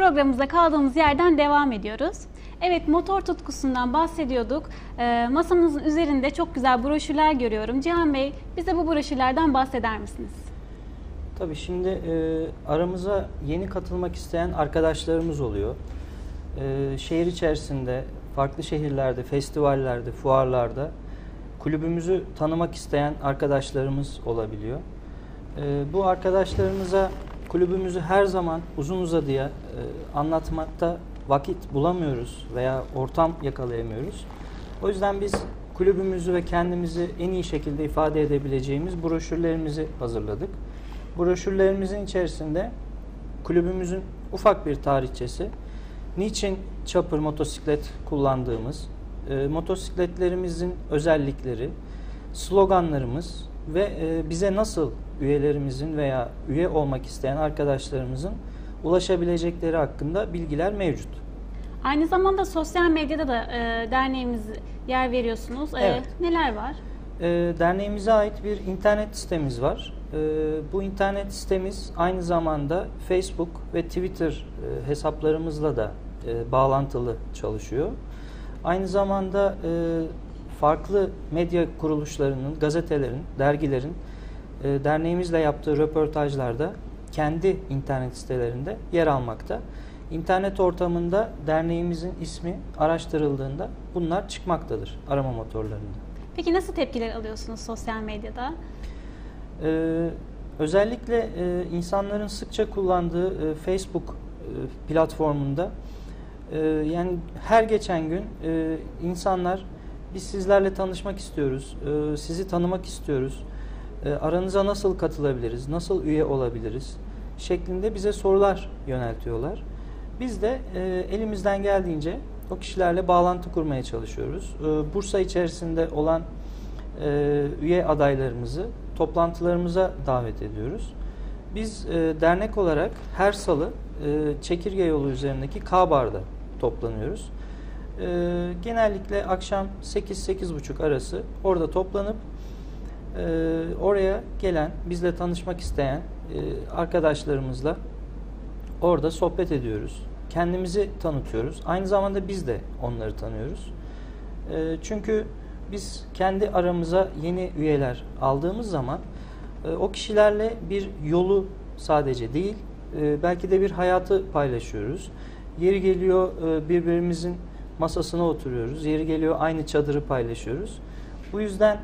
Programımıza kaldığımız yerden devam ediyoruz. Evet motor tutkusundan bahsediyorduk. Ee, masamızın üzerinde çok güzel broşürler görüyorum. Cihan Bey bize bu broşürlerden bahseder misiniz? Tabii şimdi e, aramıza yeni katılmak isteyen arkadaşlarımız oluyor. E, şehir içerisinde, farklı şehirlerde, festivallerde, fuarlarda kulübümüzü tanımak isteyen arkadaşlarımız olabiliyor. E, bu arkadaşlarımıza kulübümüzü her zaman uzun uzadıya e, anlatmakta vakit bulamıyoruz veya ortam yakalayamıyoruz. O yüzden biz kulübümüzü ve kendimizi en iyi şekilde ifade edebileceğimiz broşürlerimizi hazırladık. Broşürlerimizin içerisinde kulübümüzün ufak bir tarihçesi, niçin çapır motosiklet kullandığımız, e, motosikletlerimizin özellikleri, sloganlarımız ve e, bize nasıl üyelerimizin veya üye olmak isteyen arkadaşlarımızın ulaşabilecekleri hakkında bilgiler mevcut. Aynı zamanda sosyal medyada da e, derneğimiz yer veriyorsunuz. E, Evet. neler var? E, derneğimize ait bir internet sitemiz var. E, bu internet sitemiz aynı zamanda Facebook ve Twitter e, hesaplarımızla da e, bağlantılı çalışıyor. Aynı zamanda e, farklı medya kuruluşlarının, gazetelerin, dergilerin e, derneğimizle yaptığı röportajlarda kendi internet sitelerinde yer almakta. İnternet ortamında derneğimizin ismi araştırıldığında bunlar çıkmaktadır arama motorlarında. Peki nasıl tepkiler alıyorsunuz sosyal medyada? Ee, özellikle e, insanların sıkça kullandığı e, Facebook e, platformunda e, yani her geçen gün e, insanlar biz sizlerle tanışmak istiyoruz, e, sizi tanımak istiyoruz, e, aranıza nasıl katılabiliriz, nasıl üye olabiliriz şeklinde bize sorular yöneltiyorlar. Biz de e, elimizden geldiğince o kişilerle bağlantı kurmaya çalışıyoruz. E, Bursa içerisinde olan e, üye adaylarımızı toplantılarımıza davet ediyoruz. Biz e, dernek olarak her salı e, Çekirge yolu üzerindeki K-Bar'da toplanıyoruz. E, genellikle akşam 8-8.30 arası orada toplanıp e, oraya gelen, bizle tanışmak isteyen e, arkadaşlarımızla orada sohbet ediyoruz. Kendimizi tanıtıyoruz. Aynı zamanda biz de onları tanıyoruz. E, çünkü biz kendi aramıza yeni üyeler aldığımız zaman e, o kişilerle bir yolu sadece değil, e, belki de bir hayatı paylaşıyoruz. Yeri geliyor e, birbirimizin masasına oturuyoruz. Yeri geliyor aynı çadırı paylaşıyoruz. Bu yüzden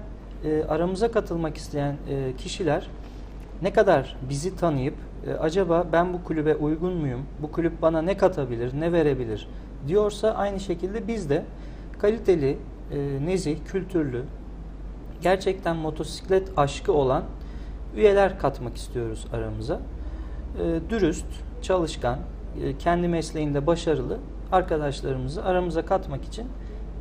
e, aramıza katılmak isteyen e, kişiler ne kadar bizi tanıyıp e, acaba ben bu kulübe uygun muyum? Bu kulüp bana ne katabilir, ne verebilir diyorsa aynı şekilde biz de kaliteli, e, nezih, kültürlü, gerçekten motosiklet aşkı olan üyeler katmak istiyoruz aramıza. E, dürüst, çalışkan, e, kendi mesleğinde başarılı arkadaşlarımızı aramıza katmak için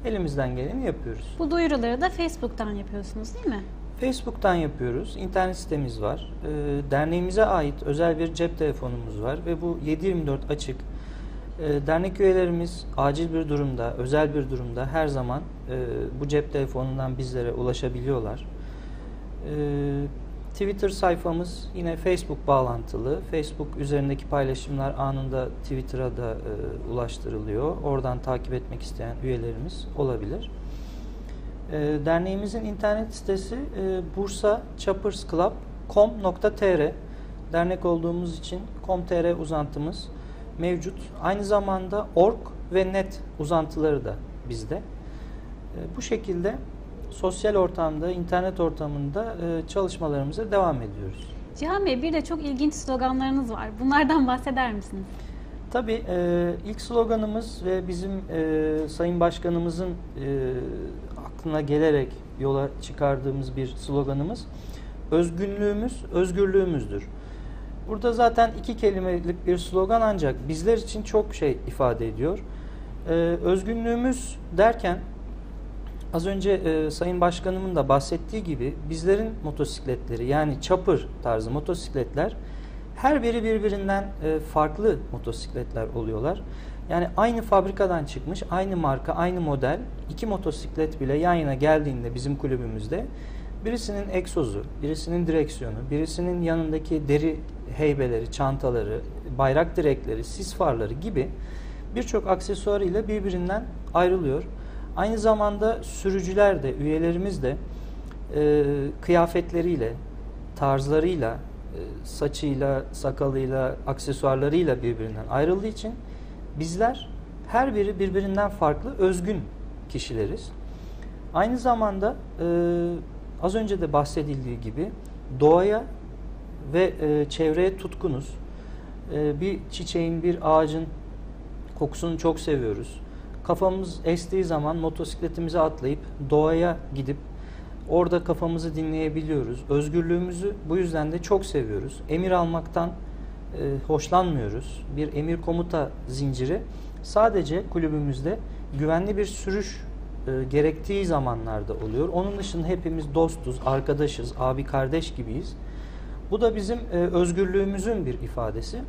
elimizden geleni yapıyoruz. Bu duyuruları da Facebook'tan yapıyorsunuz değil mi? Facebook'tan yapıyoruz. İnternet sitemiz var. E, derneğimize ait özel bir cep telefonumuz var ve bu 7/24 açık. E, dernek üyelerimiz acil bir durumda, özel bir durumda her zaman e, bu cep telefonundan bizlere ulaşabiliyorlar. Twitter sayfamız yine Facebook bağlantılı. Facebook üzerindeki paylaşımlar anında Twitter'a da e, ulaştırılıyor. Oradan takip etmek isteyen üyelerimiz olabilir. E, derneğimizin internet sitesi e, bursachapersclub.com.tr Dernek olduğumuz için com.tr uzantımız mevcut. Aynı zamanda org ve net uzantıları da bizde. E, bu şekilde sosyal ortamda, internet ortamında e, çalışmalarımıza devam ediyoruz. Cihan Bey bir de çok ilginç sloganlarınız var. Bunlardan bahseder misiniz? Tabii e, ilk sloganımız ve bizim e, Sayın Başkanımızın e, aklına gelerek yola çıkardığımız bir sloganımız özgünlüğümüz, özgürlüğümüzdür. Burada zaten iki kelimelik bir slogan ancak bizler için çok şey ifade ediyor. E, özgünlüğümüz derken az önce e, Sayın Başkanımın da bahsettiği gibi bizlerin motosikletleri yani chopper tarzı motosikletler her biri birbirinden e, farklı motosikletler oluyorlar. Yani aynı fabrikadan çıkmış, aynı marka, aynı model iki motosiklet bile yan yana geldiğinde bizim kulübümüzde Birisinin egzozu, birisinin direksiyonu, birisinin yanındaki deri heybeleri, çantaları, bayrak direkleri, sis farları gibi birçok aksesuarıyla birbirinden ayrılıyor. Aynı zamanda sürücüler de, üyelerimiz de e, kıyafetleriyle, tarzlarıyla, e, saçıyla, sakalıyla, aksesuarlarıyla birbirinden ayrıldığı için bizler her biri birbirinden farklı, özgün kişileriz. Aynı zamanda e, az önce de bahsedildiği gibi doğaya ve e, çevreye tutkunuz. E, bir çiçeğin, bir ağacın kokusunu çok seviyoruz. Kafamız estiği zaman motosikletimize atlayıp doğaya gidip orada kafamızı dinleyebiliyoruz. Özgürlüğümüzü bu yüzden de çok seviyoruz. Emir almaktan e, hoşlanmıyoruz. Bir emir komuta zinciri sadece kulübümüzde güvenli bir sürüş e, gerektiği zamanlarda oluyor. Onun dışında hepimiz dostuz, arkadaşız, abi kardeş gibiyiz. Bu da bizim e, özgürlüğümüzün bir ifadesi.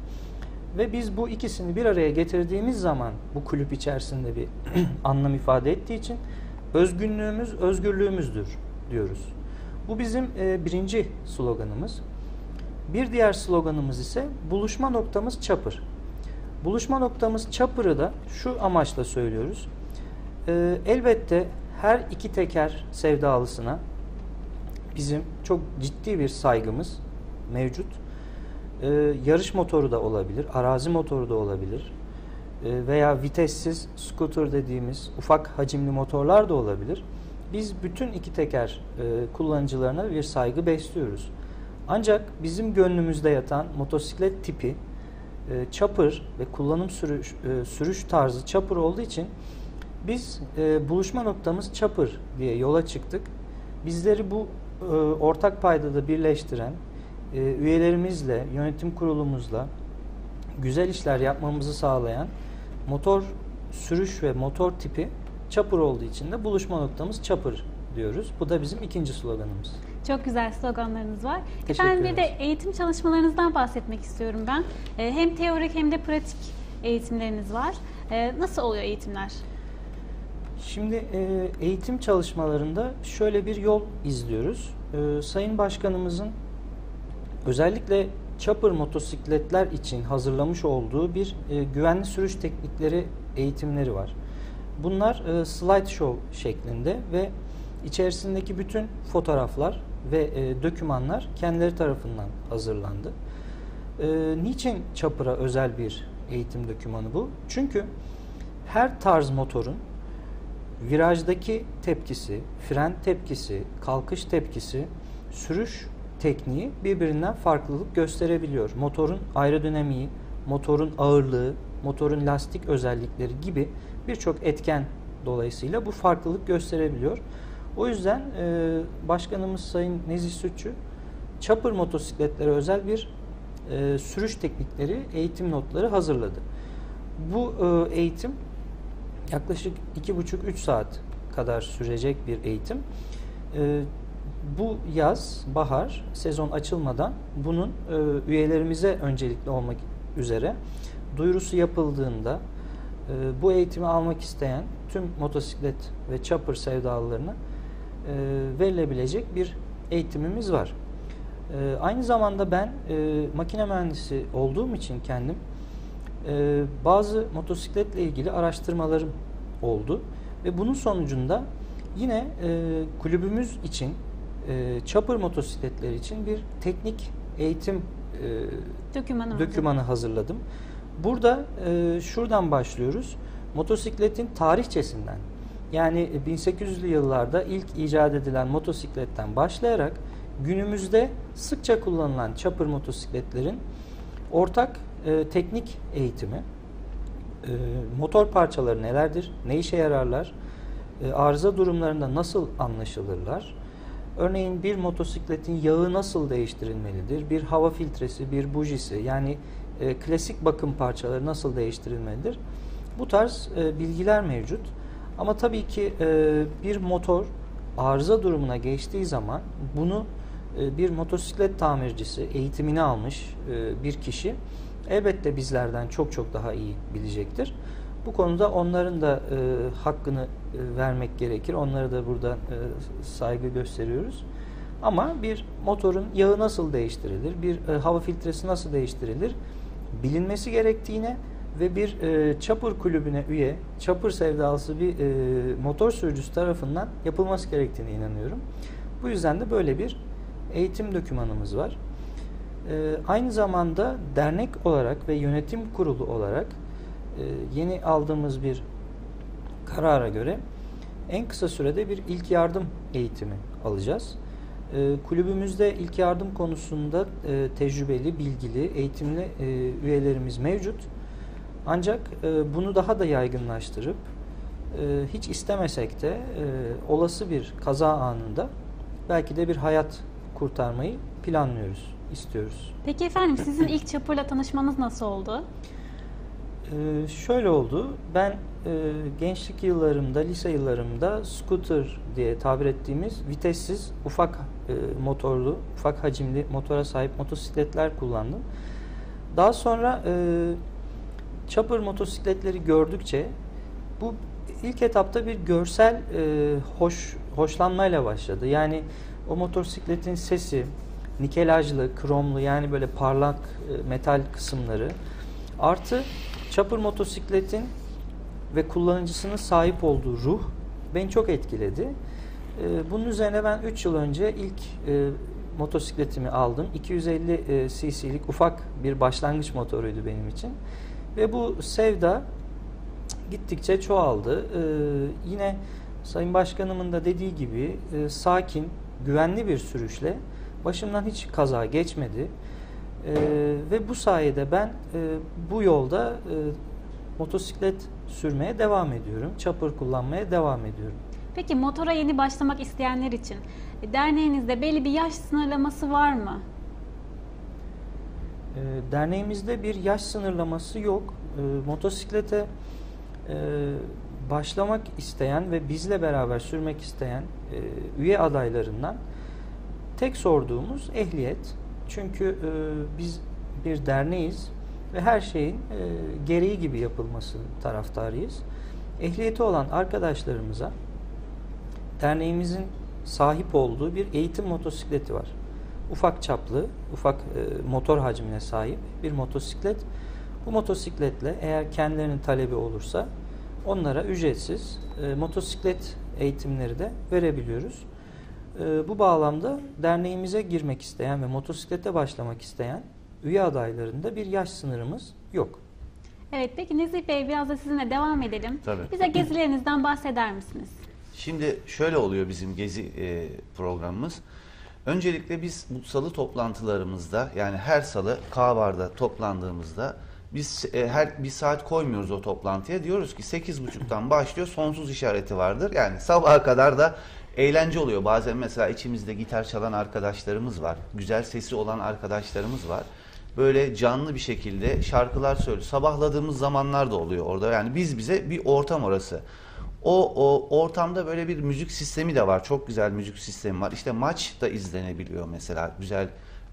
Ve biz bu ikisini bir araya getirdiğimiz zaman bu kulüp içerisinde bir anlam ifade ettiği için özgünlüğümüz özgürlüğümüzdür diyoruz. Bu bizim e, birinci sloganımız. Bir diğer sloganımız ise buluşma noktamız Çapır. Buluşma noktamız Çapır'ı da şu amaçla söylüyoruz. E, elbette her iki teker sevdalısına bizim çok ciddi bir saygımız mevcut. E, yarış motoru da olabilir, arazi motoru da olabilir e, veya vitessiz scooter dediğimiz ufak hacimli motorlar da olabilir. Biz bütün iki teker e, kullanıcılarına bir saygı besliyoruz. Ancak bizim gönlümüzde yatan motosiklet tipi e, chopper ve kullanım sürüş, e, sürüş tarzı chopper olduğu için biz e, buluşma noktamız chopper diye yola çıktık. Bizleri bu e, ortak paydada birleştiren e, üyelerimizle, yönetim kurulumuzla güzel işler yapmamızı sağlayan motor sürüş ve motor tipi Çapır olduğu için de buluşma noktamız Çapır diyoruz. Bu da bizim ikinci sloganımız. Çok güzel sloganlarınız var. Teşekkür Efendim bir de eğitim çalışmalarınızdan bahsetmek istiyorum ben. Ee, Hem teorik hem de pratik eğitimleriniz var. Ee, Nasıl oluyor eğitimler? Şimdi e, eğitim çalışmalarında şöyle bir yol izliyoruz. E, Sayın Başkanımızın özellikle chopper motosikletler için hazırlamış olduğu bir e, güvenli sürüş teknikleri eğitimleri var. Bunlar e, slide show şeklinde ve içerisindeki bütün fotoğraflar ve e, dokümanlar kendileri tarafından hazırlandı. E, niçin Chopper'a özel bir eğitim dokümanı bu? Çünkü her tarz motorun virajdaki tepkisi, fren tepkisi, kalkış tepkisi, sürüş tekniği birbirinden farklılık gösterebiliyor. Motorun aerodinamiği, motorun ağırlığı, motorun lastik özellikleri gibi birçok etken dolayısıyla bu farklılık gösterebiliyor. O yüzden e, Başkanımız Sayın Nezih Sütçü Chopper motosikletlere özel bir e, sürüş teknikleri, eğitim notları hazırladı. Bu e, eğitim yaklaşık 2,5-3 saat kadar sürecek bir eğitim. E, bu yaz, bahar, sezon açılmadan bunun e, üyelerimize öncelikli olmak üzere duyurusu yapıldığında e, bu eğitimi almak isteyen tüm motosiklet ve chopper sevdalılarına e, verilebilecek bir eğitimimiz var. E, aynı zamanda ben e, makine mühendisi olduğum için kendim e, bazı motosikletle ilgili araştırmalarım oldu ve bunun sonucunda yine e, kulübümüz için e, chopper motosikletler için bir teknik eğitim e, Dokümanı dokümanı hazırladım. Burada e, şuradan başlıyoruz. Motosikletin tarihçesinden yani 1800'lü yıllarda ilk icat edilen motosikletten başlayarak günümüzde sıkça kullanılan chopper motosikletlerin ortak e, teknik eğitimi, e, motor parçaları nelerdir, ne işe yararlar, e, arıza durumlarında nasıl anlaşılırlar, örneğin bir motosikletin yağı nasıl değiştirilmelidir, bir hava filtresi, bir bujisi yani e, klasik bakım parçaları nasıl değiştirilmelidir, bu tarz e, bilgiler mevcut. Ama tabii ki e, bir motor arıza durumuna geçtiği zaman bunu e, bir motosiklet tamircisi eğitimini almış e, bir kişi elbette bizlerden çok çok daha iyi bilecektir. Bu konuda onların da e, hakkını e, vermek gerekir. Onlara da burada e, saygı gösteriyoruz. Ama bir motorun yağı nasıl değiştirilir, bir e, hava filtresi nasıl değiştirilir bilinmesi gerektiğine ve bir e, çapır kulübüne üye, çapır sevdalısı bir e, motor sürücüsü tarafından yapılması gerektiğine inanıyorum. Bu yüzden de böyle bir eğitim dokümanımız var. E, aynı zamanda dernek olarak ve yönetim kurulu olarak yeni aldığımız bir karara göre en kısa sürede bir ilk yardım eğitimi alacağız. E, kulübümüzde ilk yardım konusunda e, tecrübeli, bilgili, eğitimli e, üyelerimiz mevcut. Ancak e, bunu daha da yaygınlaştırıp e, hiç istemesek de e, olası bir kaza anında belki de bir hayat kurtarmayı planlıyoruz, istiyoruz. Peki efendim sizin ilk çapırla tanışmanız nasıl oldu? Ee, şöyle oldu. Ben e, gençlik yıllarımda, lise yıllarımda scooter diye tabir ettiğimiz vitessiz, ufak e, motorlu, ufak hacimli motora sahip motosikletler kullandım. Daha sonra e, chopper motosikletleri gördükçe bu ilk etapta bir görsel e, hoş hoşlanmayla başladı. Yani o motosikletin sesi, nikelajlı, kromlu yani böyle parlak e, metal kısımları artı chopper motosikletin ve kullanıccısının sahip olduğu ruh beni çok etkiledi. E, bunun üzerine ben 3 yıl önce ilk e, motosikletimi aldım. 250 e, cc'lik ufak bir başlangıç motoruydu benim için. Ve bu sevda gittikçe çoğaldı. E, yine Sayın Başkanımın da dediği gibi e, sakin, güvenli bir sürüşle başımdan hiç kaza geçmedi. E, ve bu sayede ben e, bu yolda e, motosiklet sürmeye devam ediyorum. Chopper kullanmaya devam ediyorum. Peki motora yeni başlamak isteyenler için e, derneğinizde belli bir yaş sınırlaması var mı? E, derneğimizde bir yaş sınırlaması yok. E, motosiklete e, başlamak isteyen ve bizle beraber sürmek isteyen e, üye adaylarından tek sorduğumuz ehliyet. Çünkü e, biz bir derneğiz ve her şeyin e, gereği gibi yapılması taraftarıyız. Ehliyeti olan arkadaşlarımıza derneğimizin sahip olduğu bir eğitim motosikleti var. Ufak çaplı, ufak e, motor hacmine sahip bir motosiklet. Bu motosikletle eğer kendilerinin talebi olursa onlara ücretsiz e, motosiklet eğitimleri de verebiliyoruz. E, bu bağlamda derneğimize girmek isteyen ve motosiklete başlamak isteyen üye adaylarında bir yaş sınırımız yok. Evet peki Nezih Bey biraz da sizinle devam edelim. Tabii. Bize gezilerinizden bahseder misiniz? Şimdi şöyle oluyor bizim gezi e, programımız. Öncelikle biz bu salı toplantılarımızda yani her salı K-Bar'da toplandığımızda biz e, her bir saat koymuyoruz o toplantıya. Diyoruz ki 8.30'dan başlıyor sonsuz işareti vardır. Yani sabaha kadar da eğlence oluyor. Bazen mesela içimizde gitar çalan arkadaşlarımız var. Güzel sesi olan arkadaşlarımız var. Böyle canlı bir şekilde şarkılar söylüyor. Sabahladığımız zamanlar da oluyor orada. Yani biz bize bir ortam orası. O, o ortamda böyle bir müzik sistemi de var. Çok güzel müzik sistemi var. İşte maç da izlenebiliyor mesela. Güzel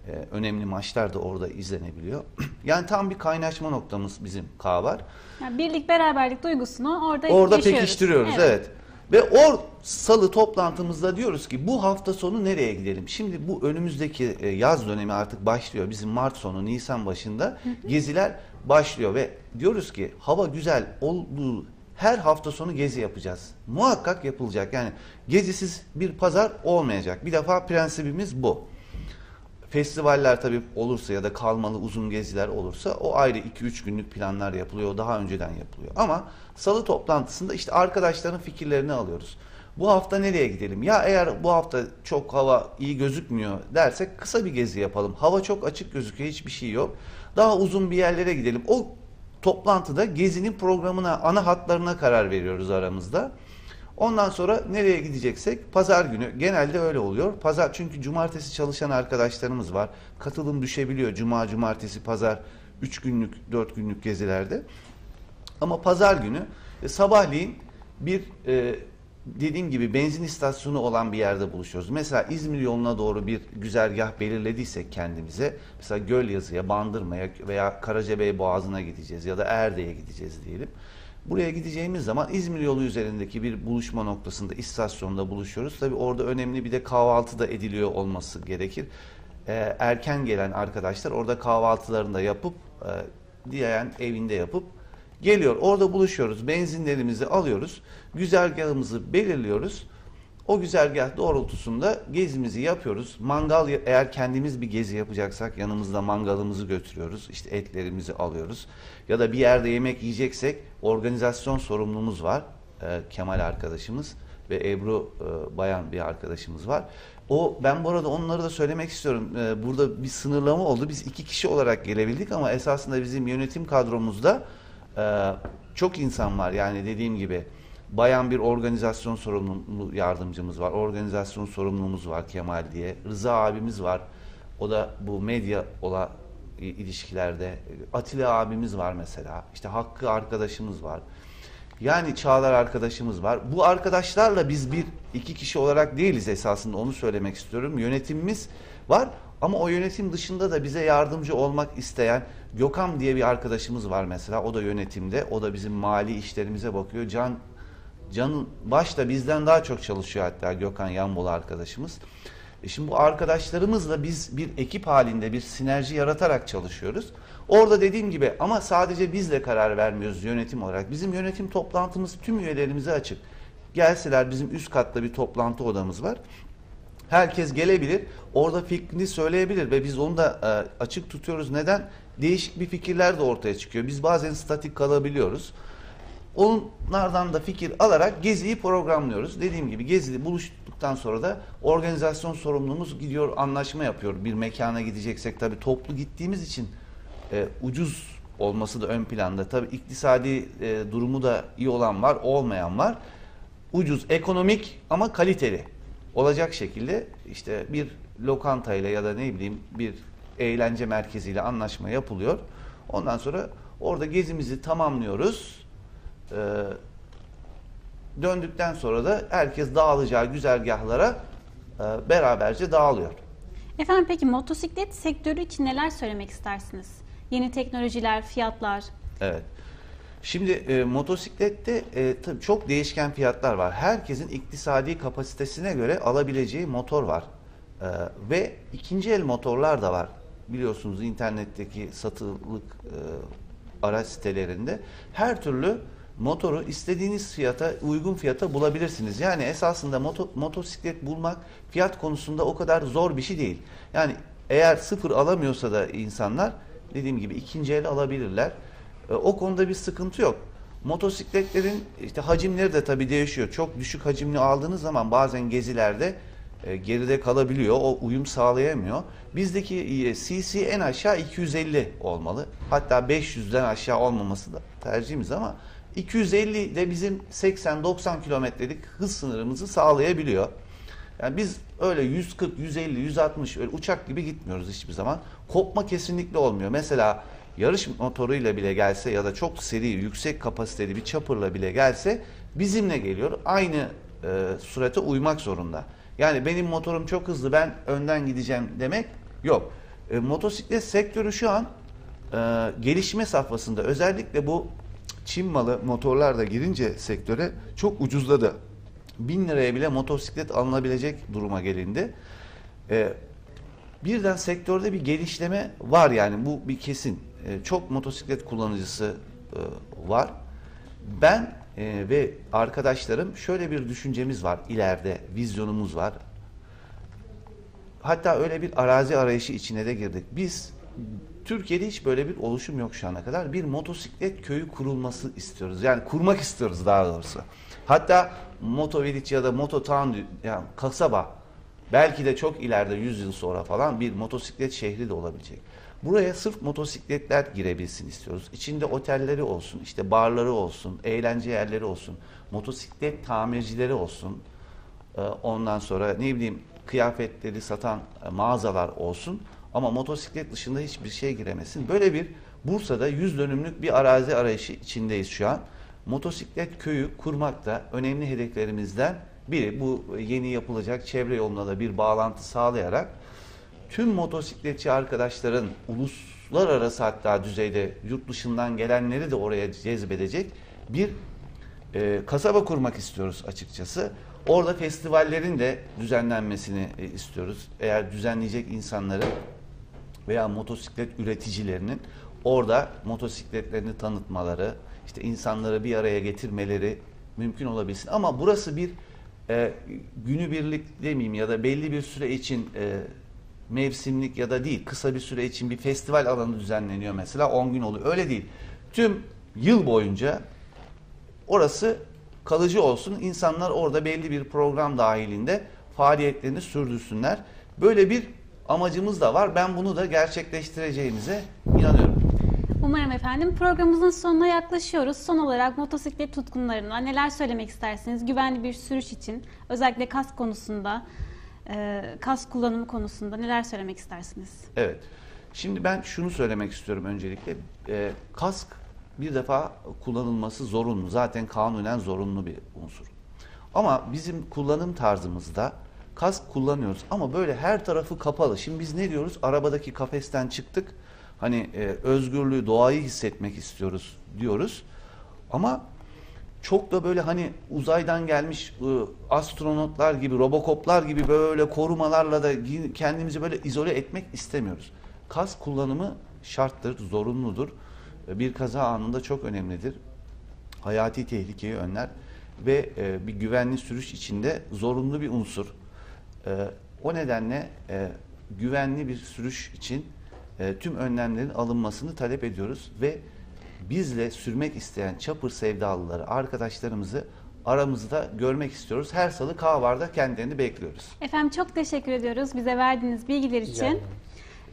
e, önemli maçlar da orada izlenebiliyor. yani tam bir kaynaşma noktamız bizim K var. Yani birlik beraberlik duygusunu orada Orada yaşıyoruz. pekiştiriyoruz evet. Ve o salı toplantımızda diyoruz ki bu hafta sonu nereye gidelim? Şimdi bu önümüzdeki e, yaz dönemi artık başlıyor. Bizim Mart sonu, Nisan başında geziler başlıyor ve diyoruz ki hava güzel olduğu her hafta sonu gezi yapacağız. Muhakkak yapılacak. Yani gezisiz bir pazar olmayacak. Bir defa prensibimiz bu. Festivaller tabii olursa ya da kalmalı uzun geziler olursa o ayrı 2-3 günlük planlar yapılıyor. Daha önceden yapılıyor. Ama salı toplantısında işte arkadaşların fikirlerini alıyoruz. Bu hafta nereye gidelim? Ya eğer bu hafta çok hava iyi gözükmüyor dersek kısa bir gezi yapalım. Hava çok açık gözüküyor, hiçbir şey yok. Daha uzun bir yerlere gidelim. O toplantıda gezinin programına, ana hatlarına karar veriyoruz aramızda. Ondan sonra nereye gideceksek pazar günü genelde öyle oluyor. Pazar çünkü cumartesi çalışan arkadaşlarımız var. Katılım düşebiliyor cuma, cumartesi, pazar 3 günlük, 4 günlük gezilerde. Ama pazar günü e, sabahleyin bir e, dediğim gibi benzin istasyonu olan bir yerde buluşuyoruz. Mesela İzmir yoluna doğru bir güzergah belirlediysek kendimize mesela Gölyazı'ya, Bandırma'ya veya Karacabey Boğazı'na gideceğiz ya da Erde'ye gideceğiz diyelim. Buraya gideceğimiz zaman İzmir yolu üzerindeki bir buluşma noktasında, istasyonda buluşuyoruz. Tabii orada önemli bir de kahvaltı da ediliyor olması gerekir. Ee, erken gelen arkadaşlar orada kahvaltılarını da yapıp, e, diğer evinde yapıp geliyor. Orada buluşuyoruz, benzinlerimizi alıyoruz, güzergahımızı belirliyoruz. O güzergah doğrultusunda gezimizi yapıyoruz. Mangal eğer kendimiz bir gezi yapacaksak yanımızda mangalımızı götürüyoruz. İşte etlerimizi alıyoruz. Ya da bir yerde yemek yiyeceksek organizasyon sorumlumuz var. Ee, Kemal arkadaşımız ve Ebru e, Bayan bir arkadaşımız var. O ben bu arada onları da söylemek istiyorum. Ee, burada bir sınırlama oldu. Biz iki kişi olarak gelebildik ama esasında bizim yönetim kadromuzda e, çok insan var. Yani dediğim gibi bayan bir organizasyon sorumlu yardımcımız var. Organizasyon sorumlumuz var Kemal diye. Rıza abimiz var. O da bu medya ola ilişkilerde. Atilla abimiz var mesela. İşte Hakkı arkadaşımız var. Yani Çağlar arkadaşımız var. Bu arkadaşlarla biz bir iki kişi olarak değiliz esasında onu söylemek istiyorum. Yönetimimiz var ama o yönetim dışında da bize yardımcı olmak isteyen Gökhan diye bir arkadaşımız var mesela. O da yönetimde. O da bizim mali işlerimize bakıyor. Can Can başta bizden daha çok çalışıyor hatta Gökhan Yanbol arkadaşımız. E şimdi bu arkadaşlarımızla biz bir ekip halinde bir sinerji yaratarak çalışıyoruz. Orada dediğim gibi ama sadece bizle karar vermiyoruz yönetim olarak. Bizim yönetim toplantımız tüm üyelerimize açık. Gelseler bizim üst katta bir toplantı odamız var. Herkes gelebilir. Orada fikrini söyleyebilir ve biz onu da e, açık tutuyoruz. Neden? Değişik bir fikirler de ortaya çıkıyor. Biz bazen statik kalabiliyoruz. Onlardan da fikir alarak geziyi programlıyoruz. Dediğim gibi gezili buluştuktan sonra da organizasyon sorumlumuz gidiyor anlaşma yapıyor. Bir mekana gideceksek tabii toplu gittiğimiz için e, ucuz olması da ön planda. Tabii iktisadi e, durumu da iyi olan var, olmayan var. Ucuz, ekonomik ama kaliteli olacak şekilde işte bir lokantayla ya da ne bileyim bir eğlence merkeziyle anlaşma yapılıyor. Ondan sonra orada gezimizi tamamlıyoruz. Ee, döndükten sonra da herkes dağılacağı güzergahlara e, beraberce dağılıyor. Efendim peki motosiklet sektörü için neler söylemek istersiniz? Yeni teknolojiler, fiyatlar. Evet. Şimdi e, motosiklette e, tabii çok değişken fiyatlar var. Herkesin iktisadi kapasitesine göre alabileceği motor var. E, ve ikinci el motorlar da var. Biliyorsunuz internetteki satılık e, araç sitelerinde her türlü motoru istediğiniz fiyata, uygun fiyata bulabilirsiniz. Yani esasında moto, motosiklet bulmak fiyat konusunda o kadar zor bir şey değil. Yani eğer sıfır alamıyorsa da insanlar dediğim gibi ikinci el alabilirler. E, o konuda bir sıkıntı yok. Motosikletlerin işte hacimleri de tabii değişiyor. Çok düşük hacimli aldığınız zaman bazen gezilerde e, geride kalabiliyor. O uyum sağlayamıyor. Bizdeki e, CC en aşağı 250 olmalı. Hatta 500'den aşağı olmaması da tercihimiz ama 250 de bizim 80-90 kilometrelik hız sınırımızı sağlayabiliyor. Yani biz öyle 140, 150, 160 öyle uçak gibi gitmiyoruz hiçbir zaman. Kopma kesinlikle olmuyor. Mesela yarış motoruyla bile gelse ya da çok seri, yüksek kapasiteli bir chopper'la bile gelse bizimle geliyor. Aynı e, surete uymak zorunda. Yani benim motorum çok hızlı ben önden gideceğim demek yok. E, motosiklet sektörü şu an e, gelişme safhasında özellikle bu Çin malı motorlar da girince sektöre çok ucuzladı. Bin liraya bile motosiklet alınabilecek duruma gelindi. E, birden sektörde bir gelişleme var yani bu bir kesin. E, çok motosiklet kullanıcısı e, var. Ben e, ve arkadaşlarım şöyle bir düşüncemiz var ileride, vizyonumuz var. Hatta öyle bir arazi arayışı içine de girdik. Biz Türkiye'de hiç böyle bir oluşum yok şu ana kadar. Bir motosiklet köyü kurulması istiyoruz. Yani kurmak istiyoruz daha doğrusu. Hatta Moto Village ya da Moto Town yani kasaba belki de çok ileride 100 yıl sonra falan bir motosiklet şehri de olabilecek. Buraya sırf motosikletler girebilsin istiyoruz. İçinde otelleri olsun, işte barları olsun, eğlence yerleri olsun, motosiklet tamircileri olsun. Ee, ondan sonra ne bileyim kıyafetleri satan e, mağazalar olsun. Ama motosiklet dışında hiçbir şey giremesin. Böyle bir Bursa'da 100 dönümlük bir arazi arayışı içindeyiz şu an. Motosiklet köyü kurmak da önemli hedeflerimizden biri. Bu yeni yapılacak çevre yoluna da bir bağlantı sağlayarak tüm motosikletçi arkadaşların uluslararası hatta düzeyde yurt dışından gelenleri de oraya cezbedecek bir e, kasaba kurmak istiyoruz açıkçası. Orada festivallerin de düzenlenmesini e, istiyoruz. Eğer düzenleyecek insanları veya motosiklet üreticilerinin orada motosikletlerini tanıtmaları, işte insanları bir araya getirmeleri mümkün olabilsin. Ama burası bir e, günübirlik demeyeyim ya da belli bir süre için e, mevsimlik ya da değil kısa bir süre için bir festival alanı düzenleniyor mesela 10 gün oluyor. Öyle değil. Tüm yıl boyunca orası kalıcı olsun. İnsanlar orada belli bir program dahilinde faaliyetlerini sürdürsünler. Böyle bir amacımız da var. Ben bunu da gerçekleştireceğimize inanıyorum. Umarım efendim. Programımızın sonuna yaklaşıyoruz. Son olarak motosiklet tutkunlarına neler söylemek istersiniz? Güvenli bir sürüş için özellikle kask konusunda, e, kask kullanımı konusunda neler söylemek istersiniz? Evet. Şimdi ben şunu söylemek istiyorum öncelikle. Ee, kask bir defa kullanılması zorunlu. Zaten kanunen zorunlu bir unsur. Ama bizim kullanım tarzımızda kask kullanıyoruz ama böyle her tarafı kapalı. Şimdi biz ne diyoruz? Arabadaki kafesten çıktık. Hani e, özgürlüğü, doğayı hissetmek istiyoruz diyoruz. Ama çok da böyle hani uzaydan gelmiş e, astronotlar gibi, robokoplar gibi böyle korumalarla da kendimizi böyle izole etmek istemiyoruz. Kask kullanımı şarttır, zorunludur. E, Bir kaza anında çok önemlidir. Hayati tehlikeyi önler ve e, bir güvenli sürüş içinde zorunlu bir unsur. E, o nedenle e, güvenli bir sürüş için e, tüm önlemlerin alınmasını talep ediyoruz ve bizle sürmek isteyen çapır sevdalıları, arkadaşlarımızı aramızda görmek istiyoruz. Her salı kahvarda kendilerini bekliyoruz. Efendim çok teşekkür ediyoruz bize verdiğiniz bilgiler için. ederim.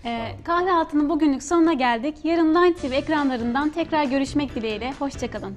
Ee, kahve altının bugünlük sonuna geldik. Yarın Line TV ekranlarından tekrar görüşmek dileğiyle. Hoşçakalın.